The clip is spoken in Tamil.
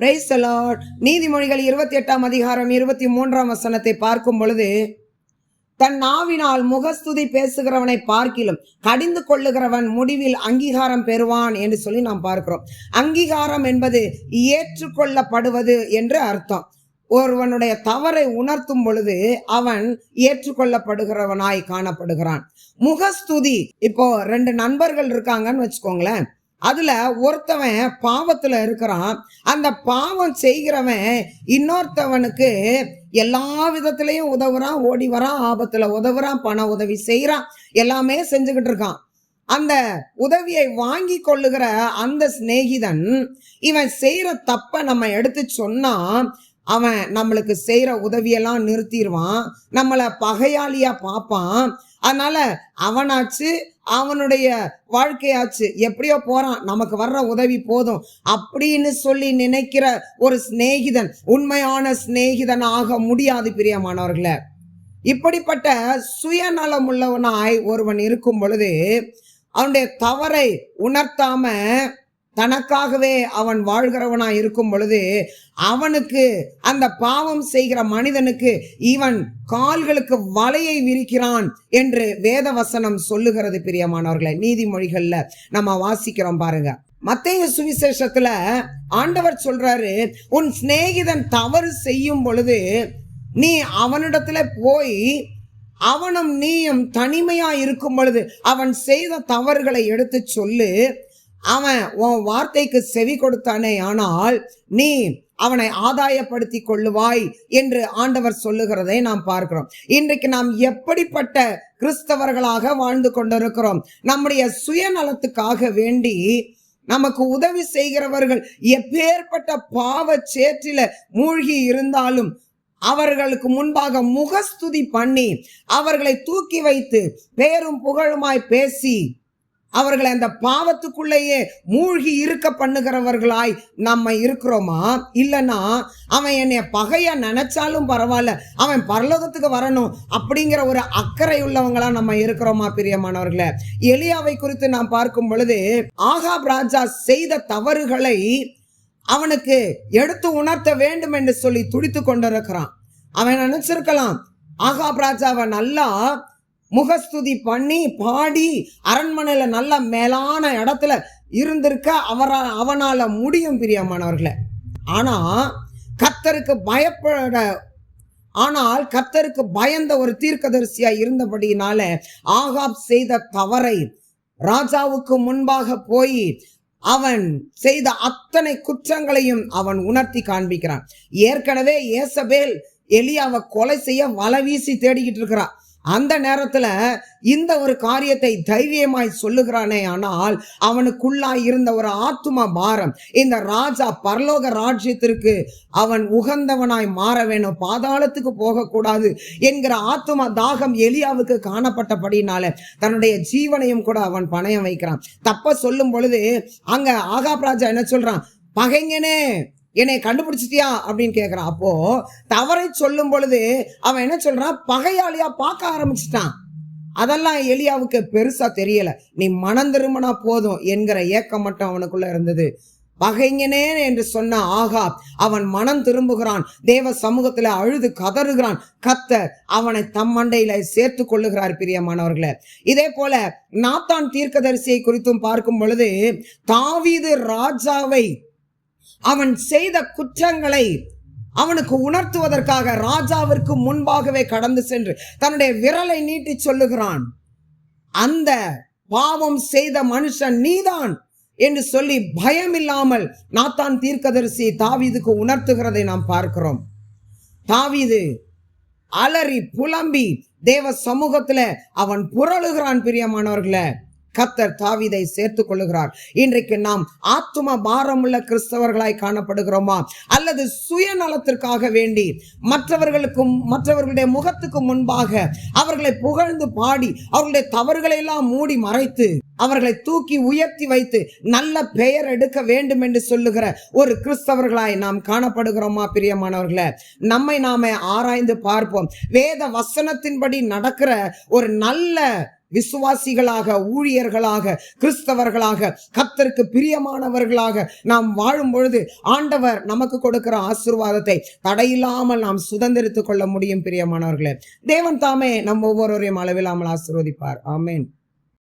பிரைஸ் நீதிமொழிகள் இருபத்தி எட்டாம் அதிகாரம் இருபத்தி மூன்றாம் வசனத்தை பார்க்கும் பொழுது தன் நாவினால் முகஸ்துதி பேசுகிறவனை பார்க்கிலும் கடிந்து கொள்ளுகிறவன் முடிவில் அங்கீகாரம் பெறுவான் என்று சொல்லி நாம் பார்க்கிறோம். அங்கீகாரம் என்பது ஏற்றுக்கொள்ளப்படுவது என்று அர்த்தம். ஒருவனுடைய தவறை உணர்த்தும் பொழுது அவன் ஏற்றுக்கொள்ளப்படுகிறவனாய் காணப்படுகிறான். முகஸ்துதி இப்போ ரெண்டு நண்பர்கள் இருக்காங்கன்னு வச்சுக்கோங்களேன். அதில் ஒருத்தவன் பாவத்தில் இருக்கிறான். அந்த பாவம் செய்கிறவன் இன்னொருத்தவனுக்கு எல்லா விதத்துலேயும் உதவுறான் ஓடி வரான் ஆபத்தில் உதவுறான் பண உதவி செய்கிறான் எல்லாமே செஞ்சுக்கிட்டு இருக்கான். அந்த உதவியை வாங்கி கொள்ளுகிற அந்த சிநேகிதன் இவன் செய்கிற தப்பை நம்ம எடுத்து சொன்னால் அவன் நம்மளுக்கு செய்கிற உதவியெல்லாம் நிறுத்திடுவான் நம்மளை பகையாளியாக பார்ப்பான் அதனால அவனாச்சு அவனுடைய வாழ்க்கையாச்சு. எப்படியோ போறான். நமக்கு வர்ற உதவி போதும். அப்படின்னு சொல்லி நினைக்கிற ஒரு சிநேகிதன் உண்மையான சிநேகிதன் ஆக முடியாது பிரியமானவர்களே. இப்படிப்பட்ட சுயநலம் உள்ளவனாய் ஒருவன் இருக்கும் பொழுது அவனுடைய தவறை உணர்த்தாம தனக்காகவே அவன் வாழ்கிறவனாய் இருக்கும் பொழுது அவனுக்கு அந்த பாவம் செய்கிற மனிதனுக்கு இவன் கால்களுக்கு வலையை விரிக்கிறான் என்று வேத வசனம் சொல்லுகிறது பிரியமானவர்களை. நீதிமொழிகள்ல நம்ம வாசிக்கிறோம் பாருங்க. மத்திய சுவிசேஷத்துல ஆண்டவர் சொல்றாரு உன் சிநேகிதன் தவறு செய்யும் பொழுது நீ அவனிடத்துல போய் அவனும் நீயும் தனிமையா இருக்கும் பொழுது அவன் செய்த தவறுகளை எடுத்து சொல்லு. அவன் உன் வார்த்தைக்கு செவி கொடுத்தானே ஆனால் நீ அவனை ஆதாயப்படுத்தி கொள்ளுவாய் என்று ஆண்டவர் சொல்லுகிறதை நாம் பார்க்கிறோம். இன்றைக்கு நாம் எப்படிப்பட்ட கிறிஸ்தவர்களாக வாழ்ந்து கொண்டிருக்கிறோம்? நம்முடைய சுயநலத்துக்காக வேண்டி நமக்கு உதவி செய்கிறவர்கள் எப்பேற்பட்ட பாவ சேற்றில மூழ்கி இருந்தாலும் அவர்களுக்கு முன்பாக முகஸ்துதி பண்ணி அவர்களை தூக்கி வைத்து பேரும் புகழுமாய் பேசி அவர்களை அந்த பாவத்துக்குள்ளேயே மூழ்கி இருக்க பண்ணுகிறவர்களாய் நம்ம இருக்கிறோமா? இல்லைன்னா அவன் என்னை பகையா நினைச்சாலும் பரவாயில்ல அவன் பரலோகத்துக்கு வரணும் அப்படிங்கிற ஒரு அக்கறை உள்ளவங்களா நம்ம இருக்கிறோமா பிரியமானவர்களே? எலியாவை குறித்து நாம் பார்க்கும் பொழுது ஆகாப் ராஜா செய்த தவறுகளை அவனுக்கு எடுத்து உணர்த்த வேண்டும் என்று சொல்லி துடித்து கொண்டிருக்கிறான். அவன் நினைச்சிருக்கலாம் ஆகாப் ராஜாவை நல்லா முகஸ்துதி பண்ணி பாடி அரண்மனையில் நல்ல மேலான இடத்துல இருந்திருக்க அவரா அவனால் முடியும் பிரியமானவர்களை. ஆனால் கத்தருக்கு பயப்பட ஆனால் கத்தருக்கு பயந்த ஒரு தீர்க்கதரிசியாக இருந்தபடியினால ஆகாப் செய்த தவறை ராஜாவுக்கு முன்பாக போய் அவன் செய்த அத்தனை குற்றங்களையும் அவன் உணர்த்தி காண்பிக்கிறான். ஏற்கனவே ஏசபேல் எலியாவை கொலை செய்ய வலை வீசி தேடிக்கிட்டு இருக்கிறான். அந்த நேரத்துல இந்த ஒரு காரியத்தை தைரியமாய் சொல்லுகிறானே ஆனால் அவனுக்குள்ளாய் இருந்த ஒரு ஆத்தும பாரம். இந்த ராஜா பரலோக ராஜ்யத்திற்கு அவன் உகந்தவனாய் மாற வேணும். பாதாளத்துக்கு போகக்கூடாது என்கிற ஆத்தும தாகம் எலியாவுக்கு காணப்பட்டபடினால தன்னுடைய ஜீவனையும் கூட அவன் பணயம் வைக்கிறான். தப்ப சொல்லும் பொழுது அங்க ஆகாப் ராஜா என்ன சொல்றான்? பகைங்கனே என்னை கண்டுபிடிச்சிட்டியா அப்படின்னு கேட்குறான் அப்போ தவறை சொல்லும் பொழுது அவன் என்ன சொல்றான்? பகையாளியா பார்க்க ஆரம்பிச்சிட்டான். அதெல்லாம் எலியாவுக்கு பெருசா தெரியல. நீ மனம் திரும்பினா போதும் என்கிற ஏக்கம் மட்டும் அவனுக்குள்ள இருந்தது. பகைங்கனே என்று சொன்ன ஆகா அவன் மனம் திரும்புகிறான். தேவ சமூகத்துல அழுது கதறுகிறான். கத்தர் அவனை தம் மண்டையில சேர்த்து கொள்ளுகிறார் பிரியமானவர்களே. இதே போல நாத்தான் தீர்க்கதரிசியை குறித்தும் பார்க்கும் பொழுது தாவீது ராஜாவை அவன் செய்த குற்றங்களை அவனுக்கு உணர்த்துவதற்காக ராஜாவிற்கு முன்பாகவே கடந்து சென்று தன்னுடைய விரலை நீட்டி சொல்லுகிறான். அந்த பாவம் செய்த மனுஷன் நீதான் என்று சொல்லி பயம் இல்லாமல் நாத்தான் தீர்க்கதரிசி தாவீதுக்கு உணர்த்துகிறதை நாம் பார்க்கிறோம். தாவீது அலறி புலம்பி தேவ சமூகத்துல அவன் புரளுகிறான் பிரியமானவர்களை. கத்தர் தாவிதை சேர்த்து கொள்ளுகிறார். இன்றைக்கு நாம் ஆத்தும பாரமுள்ள கிறிஸ்தவர்களாய் காணப்படுகிறோமா? அல்லது சுயநலத்திற்காக வேண்டி மற்றவர்களுக்கும் மற்றவர்களுடைய முகத்துக்கு முன்பாக அவர்களை புகழ்ந்து பாடி அவர்களுடைய தவறுகளை எல்லாம் மூடி மறைத்து அவர்களை தூக்கி உயர்த்தி வைத்து நல்ல பெயர் எடுக்க வேண்டும் என்று சொல்லுகிற ஒரு கிறிஸ்தவர்களாய் நாம் காணப்படுகிறோமா பிரியமானவர்களே? நம்மை நாம ஆராய்ந்து பார்ப்போம். வேத வசனத்தின்படி நடக்கிற ஒரு நல்ல விசுவாசிகளாக ஊழியர்களாக கிறிஸ்தவர்களாக கத்தருக்கு பிரியமானவர்களாக நாம் வாழும் பொழுது ஆண்டவர் நமக்கு கொடுக்கிற ஆசிர்வாதத்தை தடையில்லாமல் நாம் சுதந்திரித்துக் கொள்ள முடியும் பிரியமானவர்களே. தேவன் தாமே நம் ஒவ்வொருவரையும் அளவில்லாமல் ஆசிர்வதிப்பார். ஆமேன்.